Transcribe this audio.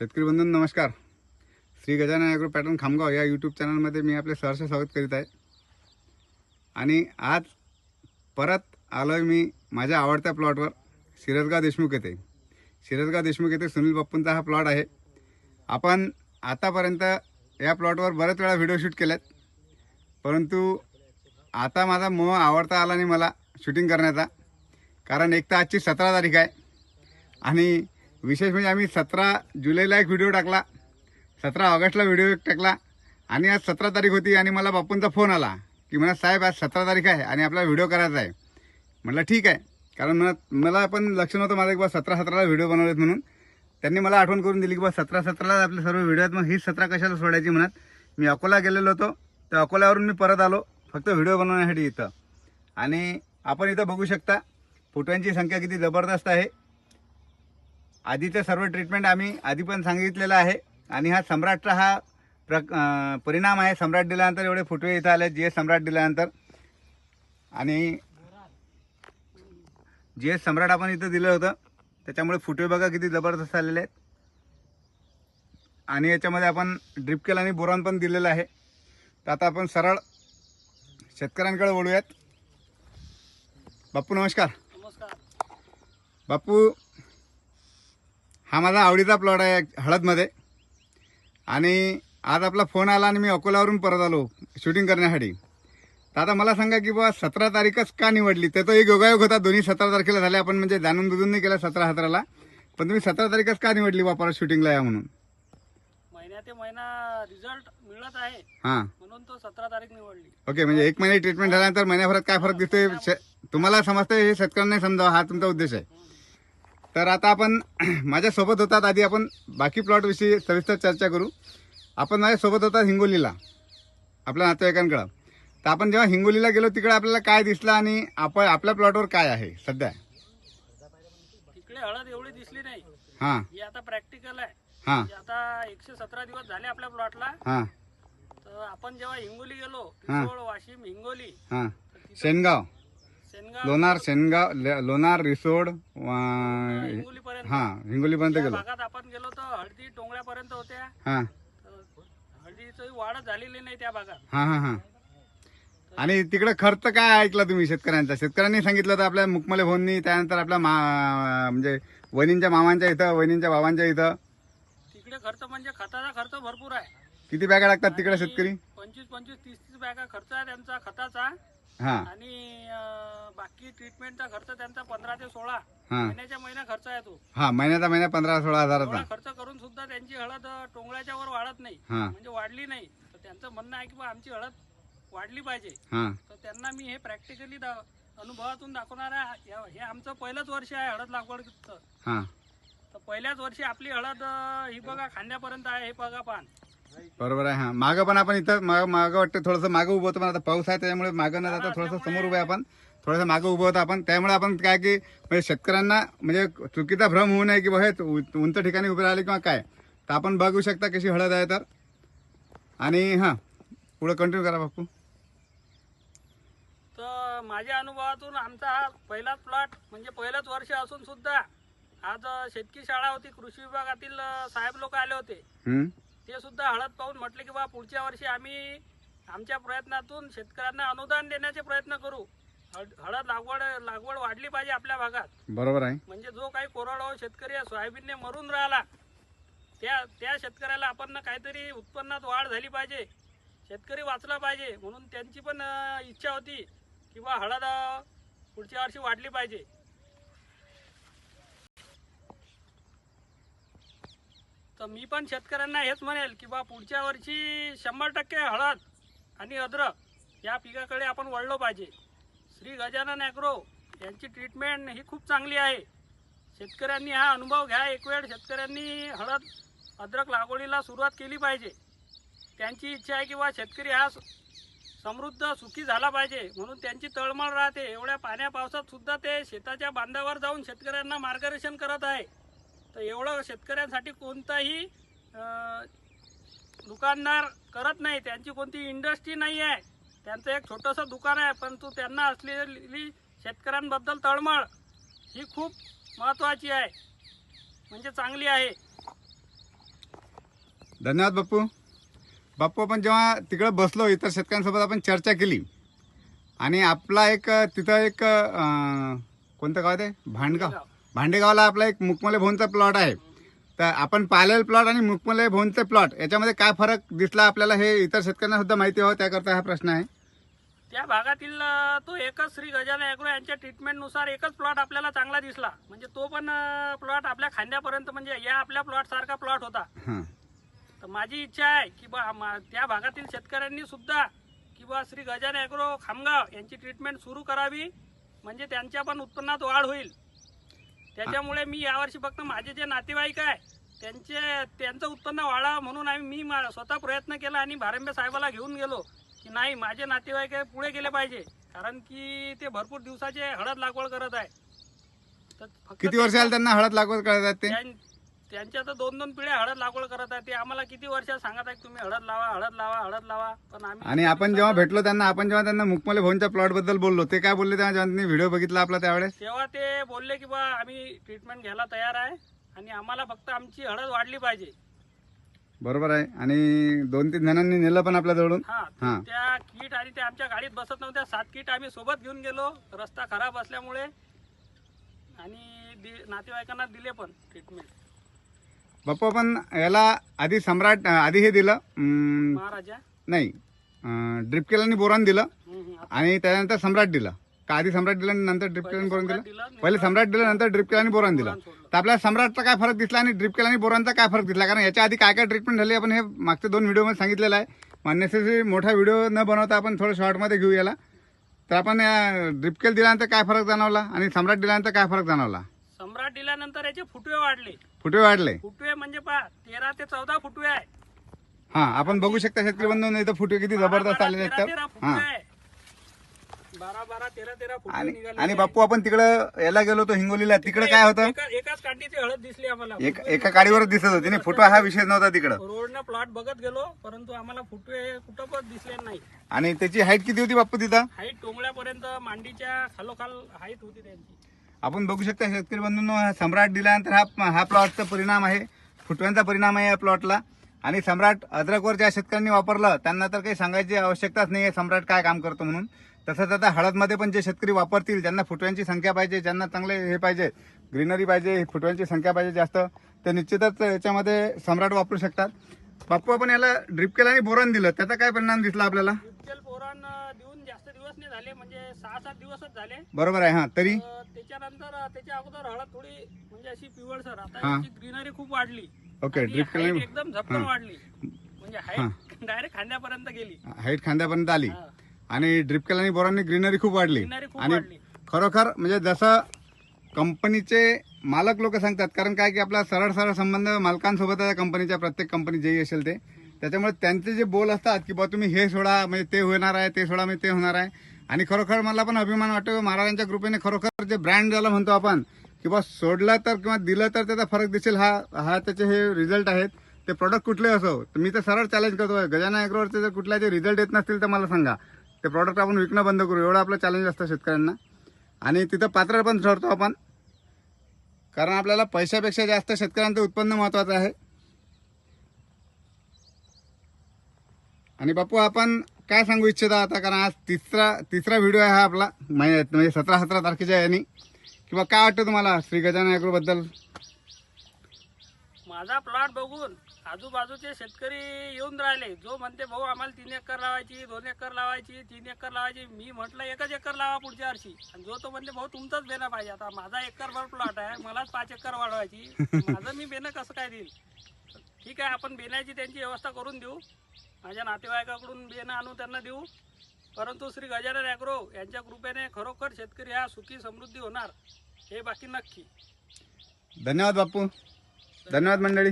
शेतकरी बंधून नमस्कार. श्री गजानन ॲग्रो पॅटर्न खामगाव या यूट्यूब चॅनलमध्ये मी आपले सहर्ष स्वागत करीत आहे. आणि आज परत आलो आहे मी माझ्या आवडत्या प्लॉटवर शिरसगाव देशमुख येथे. शिरसगाव देशमुख येथे सुनील बाप्पूंचा हा प्लॉट आहे. आपण आतापर्यंत या प्लॉटवर बऱ्याच वेळा व्हिडिओ शूट केल्यात परंतु आता माझा मोह आवडता आला नाही मला शूटिंग करण्याचा. कारण एक तर आजची सतरा तारीख आहे आणि विशेष म्हणजे आम्ही सतरा जुलैला एक व्हिडिओ टाकला. सतरा ऑगस्टला व्हिडिओ एक टाकला. आणि आज सतरा तारीख होती आणि मला बापूंचा फोन आला. की म्हणा साहेब आज सतरा तारीख आहे आणि आपला व्हिडिओ करायचा आहे. म्हटलं ठीक आहे. कारण मला मला पण लक्ष नव्हतं माझं की बा सतरा सतराला व्हिडिओ बनवलेत म्हणून. त्यांनी मला आठवण करून दिली की बा सतरा सतराला आपले सर्व व्हिडिओ आहेत. मग ही सतरा कशाला सोडायची म्हणत मी अकोला गेलेलो होतो. तर अकोल्यावरून मी परत आलो फक्त व्हिडिओ बनवण्यासाठी इथं. आणि आपण इथं बघू शकता फोटोंची संख्या किती जबरदस्त आहे. आधीचं सर्व ट्रीटमेंट आम्ही आधी पण सांगितलेलं आहे. आणि हा सम्राटचा हा प्र परिणाम आहे. सम्राट दिल्यानंतर एवढे फुटवे इथं आले जी एस सम्राट दिल्यानंतर. आणि जी एस सम्राट आपण इथं दिलं होतं त्याच्यामुळे फुटवे बघा किती जबरदस्त आलेले आहेत. आणि याच्यामध्ये आपण ड्रिप केल आणि बोरॉन पण दिलेलं आहे. तर आता आपण सरळ शेतकऱ्यांकडे वळूयात. बाप्पू नमस्कार. नमस्कार. बापू हा माझा आवडीचा प्लॉट आहे हळदमध्ये. आणि आज आपला फोन आला आणि मी अकोल्यावरून परत आलो शूटिंग करण्यासाठी. तर आता मला सांगा की बुवा सतरा तारीखच का निवडली? तर तो एक योगायोग होता. दोन्ही सतरा तारखेला झाले. आपण म्हणजे जाणून बुजून नाही केला सतरा सतराला. पण तुम्ही सतरा तारीखच का निवडली बा परत शूटिंगला या म्हणून? महिन्या ते महिना रिझल्ट मिळत आहे. हां. म्हणून तो सतरा तारीख निवडली. ओके म्हणजे एक महिने ट्रीटमेंट झाल्यानंतर महिन्याभरात काय फरक दिसतोय? तुम्हाला समजतंय हे शेतकऱ्यांना समजावं. हा तुमचा उद्देश आहे. तर आता आपण माझ्यासोबत होतात. आधी आपण बाकी प्लॉटविषयी सविस्तर चर्चा करू. आपण माझ्यासोबत होतात हिंगोलीला आपल्या नातेवाईकांकडं. तर आपण जेव्हा हिंगोलीला गेलो तिकडे आपल्याला काय दिसलं आणि आपण आपल्या प्लॉटवर काय आहे सध्या? तिकडे हळद एवढी दिसली नाही. हां. ही आता प्रॅक्टिकल आहे. हां. ही आता एकशे सतरा दिवस झाले आपल्या प्लॉटला हां. तर आपण जेव्हा हिंगोली गेलो वाशिम हिंगोली हां. शेनगाव. लोणार शेनगाव ले- लोणार रिसोड वा- हिंगोली पर्यंत हां हिंगोलीपर्यंत गेलो. भागात आपण गेलो तर हळदी टोंगळ्यापर्यंत होत्या. हां. तर हळदीची वाढच झालेली नाही त्या भागात. हां हां हां. आणि तिकडे खर्च काय ऐकला तुम्ही शेतकऱ्यांचा? शेतकऱ्यांनी सांगितलं तर आपल्या मुकमले भोननी त्यानंतर आपल्या मा म्हणजे वहिनींच्या मामांच्या इथं वहिनींच्या बाबांच्या इथं. तिकडे खर्च म्हणजे खताचा खर्च भरपूर आहे. किती बॅगा लागतात तिकडे शेतकरी? पंचवीस पंचवीस तीस तीस बॅगा खर्च आहे त्यांचा खताचा. हां. आणि अं, बाकी ट्रीटमेंटचा खर्च त्यांचा पंधरा ते सोळा. हां. महिन्याच्या महिना खर्च आहे तो. हां महिन्याचा महिना पंधरा सोळा हजाराचा. एवढा खर्च करून सुद्धा त्यांची हळद अं, टोंगळ्याच्या वर वाढत नाही. हां. म्हणजे वाढली नाही. तर त्यांचं म्हणणं आहे की बा आमची हळद वाढली पाहिजे. हां. तर त्यांना मी हे प्रॅक्टिकली अनुभवातून दाखवणार आहे. हे- हे आमचं पहिलंच वर्ष आहे हळद लागवडचं हां. तर पहिल्याच वर्षी आपली हळद अं, ही बघा खांद्यापर्यंत आहे हे बघा पान. बरोबर आहे हां. मागं पण आपण इथं मागं मागं वाटतं थोडंसं मागं उभं होतं पण आता पाऊस आहे त्याच्यामुळे मागं न जाता थोडंसं समोर उभं आहे आपण थोडंसं मागं उभं होतं आपण. त्यामुळे आपण काय की म्हणजे शेतकऱ्यांना म्हणजे चुकीचा भ्रम होऊ नये की बा उ- उंच ठिकाणी उभे राहिले किंवा काय. तर आपण बघू शकता कशी हळद आहे तर. आणि हां. पुढं कंटिन्यू करा बापू. तर माझ्या अनुभवातून आमचा हा पहिलाच प्लॉट म्हणजे पहिलंच वर्ष असून सुद्धा आज शेतकी शाळा होती कृषी विभागातील साहेब लोक आले होते. हं? ते सुद्धा हळद पाहून म्हटले की बा पुढच्या वर्षी आम्ही आमच्या प्रयत्नातून शेतकऱ्यांना अनुदान देण्याचे प्रयत्न करू. हळ- हळद लागवड लागवड वाढली पाहिजे आपल्या भागात. बरोबर आहे. म्हणजे जो काही कोरडवाहू शेतकरी सोयाबीनने मरून राहिला त्या त्या शेतकऱ्याला आपण ना काहीतरी उत्पन्नात वाढ झाली पाहिजे. शेतकरी वाचला पाहिजे. म्हणून त्यांची पण इच्छा होती की बा हळद पुढच्या वर्षी वाढली पाहिजे. तर मी पण शेतकऱ्यांना हेच म्हणेल की बा पुढच्या वर्षी शंभर टक्के हळद आणि अद्रक या पिकाकडे आपण वळलो पाहिजे. श्री गजानन ॲग्रो यांची ट्रीटमेंट ही खूप चांगली आहे. शेतकऱ्यांनी हा अनुभव घ्या. एक वेळ शेतकऱ्यांनी हळद अद्रक लागवडीला सुरुवात केली पाहिजे. त्यांची इच्छा आहे की बा शेतकरी हा स- समृद्ध सुखी झाला पाहिजे. म्हणून त्यांची तळमळ राहते. एवढ्या पाण्या पावसात सुद्धा ते शेताच्या बांधावर जाऊन शेतकऱ्यांना मार्गदर्शन करत आहे. तर एवढं शेतकऱ्यांसाठी कोणताही दुकानदार करत नाही. त्यांची कोणती इंडस्ट्री नाही आहे. त्यांचं एक छोटंसं दुकान आहे परंतु त्यांना असलेली शेतकऱ्यांबद्दल तळमळ ही खूप महत्त्वाची आहे. म्हणजे चांगली आहे. धन्यवाद बाप्पू बाप्पू आपण जेव्हा तिकडं बसलो इतर शेतकऱ्यांसोबत आपण चर्चा केली. आणि आपला एक तिथं एक कोणतं गाव ते? भांडगाव. भांडेगावला आपला एक मुकमले भवनचा प्लॉट आहे. तर आपण पाहिलेला प्लॉट आणि मुकमले भवनचे प्लॉट याच्यामध्ये काय फरक दिसला आपल्याला हे इतर शेतकऱ्यांना सुद्धा माहिती व्हावं त्याकरता हा प्रश्न आहे. त्या भागातील तो एकच श्री गजानन ॲग्रो यांच्या ट्रीटमेंटनुसार एकच प्लॉट आपल्याला चांगला दिसला. म्हणजे तो पण प्लॉट आपल्या खांद्यापर्यंत म्हणजे या आपल्या प्लॉट सारखा प्लॉट होता. तर माझी इच्छा आहे की बा त्या भागातील शेतकऱ्यांनी सुद्धा की बा श्री गजानन ॲग्रो खामगाव यांची ट्रीटमेंट सुरू करावी. म्हणजे त्यांच्या पण उत्पन्नात वाढ होईल. त्याच्यामुळे मी यावर्षी फक्त माझे जे नातेवाईक आहे त्यांचे त्यांचं उत्पन्न वाढावं म्हणून आम्ही मी मा- स्वतः प्रयत्न केला आणि भारंबे साहेबाला घेऊन गेलो की नाही माझे नातेवाईक पुढे गेले पाहिजे. कारण की ते भरपूर दिवसाचे हळद लागवड करत आहे. तर फक्त किती वर्ष आले त्यांना हळद लागवड करतात ते? त्यां- त्यांच्या तर दोन दोन पिढ्या हळद लागवड करत आहे ते आम्हाला किती वर्ष सांगत आहे तुम्ही हळद लावा हळद लावा हळद लावा. पण आम्ही आणि आपण जेव्हा भेटलो त्यांना आपण जेव्हा त्यांना मुकमले भवनच्या प्लॉटबद्दल बोललो ते काय बोलले तेव्हा जेव्हा त्यांनी व्हिडिओ बघितला आपला त्यावेळेस? तेव्हा ते बोलले की बा आम्ही ट्रीटमेंट घ्यायला तयार आहे आणि आम्हाला फक्त आमची हळद वाढली पाहिजे. बरोबर आहे. आणि दोन तीन जणांनी नेलं पण आपल्या जवळून? हा हा. त्या किट आणि त्या आमच्या गाडीत बसत नव्हत्या. सात किट आम्ही सोबत घेऊन गेलो. रस्ता खराब असल्यामुळे आणि दि- नातेवाईकांना दिले पण ट्रीटमेंट बाप्पा आपण याला आधी सम्राट आधी हे दिलं अं, महाराजा? नाही ड्रिप केलं आणि बोरान दिलं. आणि त्यानंतर सम्राट दिलं. का आधी सम्राट दिलं आणि नंतर ड्रिप केलं आणि बोरान दिलं? पहिले सम्राट दिलं नंतर ड्रिप केलं आणि बोरान दिलं. तर आपल्याला सम्राटचा काय फरक दिसला आणि ड्रिप केला आणि बोरांचा काय फरक दिसला? कारण याच्या आधी काय काय ट्रीटमेंट झाली आपण हे मागच्या दोन व्हिडिओमध्ये सांगितलेलं आहे. अननेसेसरी मोठा व्हिडिओ न बनवता आपण थोडं शॉर्टमध्ये घेऊ याला. तर आपण ड्रिप केल दिल्यानंतर काय फरक जाणवला? आणि सम्राट दिल्यानंतर काय फरक जाणवला? सम्राट दिल्यानंतर याचे फुटवे वाढले. फुटवे वाढले? फुटवे म्हणजे पहा तेरा ते चौदा फुटवे आहे. हा आपण बघू शकता शेतकरी बंधू इथं फुटवे किती जबरदस्त आलेले आहेत तेरा तर तेरा. हा. फुटवे आहे. बारा बारा तेरा तेरा फुटवे आणि निघाले आणि बाप्पू आपण तिकडं याला गेलो होतो हिंगोलीला. तिकडे काय होतं? एका- एकाच कांडीची हळद दिसली आम्हाला. एक एका काडीवरच दिसत होती नाही? फुटवा हा विषय नव्हता तिकडं. रोडनं प्लॉट बघत गेलो परंतु आम्हाला फुटवे कुठं पण दिसले नाही. आणि त्याची हाईट किती होती बाप्पू तिथं? हाईट टोंगळ्यापर्यंत मांडीच्या खालोखाल हाईट होती त्यांची. आपण बघू शकता शेतकरी बंधूंनो हा सम्राट दिल्यानंतर हा हा प्लॉटचा परिणाम आहे. फुटव्यांचा परिणाम आहे या प्लॉटला आणि सम्राट अद्रकवर ज्या शेतकऱ्यांनी वापरलं त्यांना तर काही सांगायची आवश्यकताच नाही आहे सम्राट काय काम करतो म्हणून. तसंच आता हळदमध्ये पण जे शेतकरी वापरतील ज्यांना फुटव्यांची संख्या पाहिजे ज्यांना चांगले हे पाहिजे ग्रीनरी पाहिजे फुटव्यांची संख्या पाहिजे जास्त तर निश्चितच याच्यामध्ये सम्राट वापरू शकतात. बाप्पू आपण याला ड्रिप केलं आणि बोरॉन दिलं त्याचा काय परिणाम दिसला आपल्याला? पोरान देऊन जास्त दिवस नाही झाले म्हणजे सहा सात दिवसच झाले. बरोबर आहे हां तरी? अं, त्याच्यानंतर त्याच्या अगोदर हळद थोडी म्हणजे अशी पिवळसर. आता हा. याची ग्रीनरी खूप वाढली. ओके आणि ड्रिप height एकदम झपकन वाढली. म्हणजे हाईट डायरेक्ट खांद्यापर्यंत गेली. हाईट खांद्यापर्यंत आली. हा. आणि ड्रिप केलं आणि बोरांनी ग्रीनरी खूप वाढली. ग्रीनरी खूप आणि वाढली. खरोखर म्हणजे जसं कंपनीचे मालक लोक सांगतात कारण काय की आपला सरळ सरळ संबंध मालकांसोबत आहे कंपनीच्या प्रत्येक कंपनी जेही असेल ते. त्याच्यामुळे त्यांचे जे बोल असतात की बा तुम्ही हे सोडा म्हणजे ते होणार आहे ते सोडा म्हणजे ते होणार आहे. आणि खरोखर मला पण अभिमान वाटतो महाराजांच्या कृपेने खरोखर जे ब्रँड ज्याला म्हणतो आपण की बा सोडलं तर किंवा दिलं तर त्याचा फरक दिसेल हा हा त्याचे हे रिझल्ट आहेत. ते प्रॉडक्ट कुठले असो तर मी तर सरळ चॅलेंज करतो गजाना अॅग्रोवरचे जर कुठल्याचे रिझल्ट येत नसतील तर मला सांगा. ते प्रॉडक्ट आपण विकणं बंद करू. एवढं आपलं चॅलेंज असतं शेतकऱ्यांना. आणि तिथं पात्र पण ठरतो आपण. कारण आपल्याला पैशापेक्षा जास्त शेतकऱ्यांचं उत्पन्न महत्त्वाचं आहे. आणि बापू आपण काय सांगू इच्छिता आता? कारण आज तिसरा तिसरा व्हिडिओ आहे हा आपला. महिन्यात म्हणजे सतरा सतरा तारखेच्या यानी किंवा काय वाटतं तुम्हाला श्री गजानन ॲग्रोबद्दल माझा प्लॉट बघून आजूबाजूचे शेतकरी येऊन राहिले. जो म्हणते भाऊ आम्हाला तीन एकर लावायची दोन एकर लावायची तीन एकर लावायची. मी म्हटलं एकच एकर लावा पुढच्या वर्षी. आणि जो तो म्हणते भाऊ तुमचाच बेना पाहिजे. आता माझा एकर भर प्लॉट आहे. मलाच पाच एकर वाढवायची. माझं मी बेणं कसं काय देईल? ठीक आहे आपण बेण्याची त्यांची व्यवस्था करून देऊ. माझ्या नातेवाईकाकडून बियाणं आणून त्यांना देऊ. परंतु श्री गजानन ॲग्रो यांच्या कृपेने खरोखर शेतकरी हा सुखी समृद्धी होणार हे बाकी नक्की. धन्यवाद बापू. धन्यवाद मंडळी.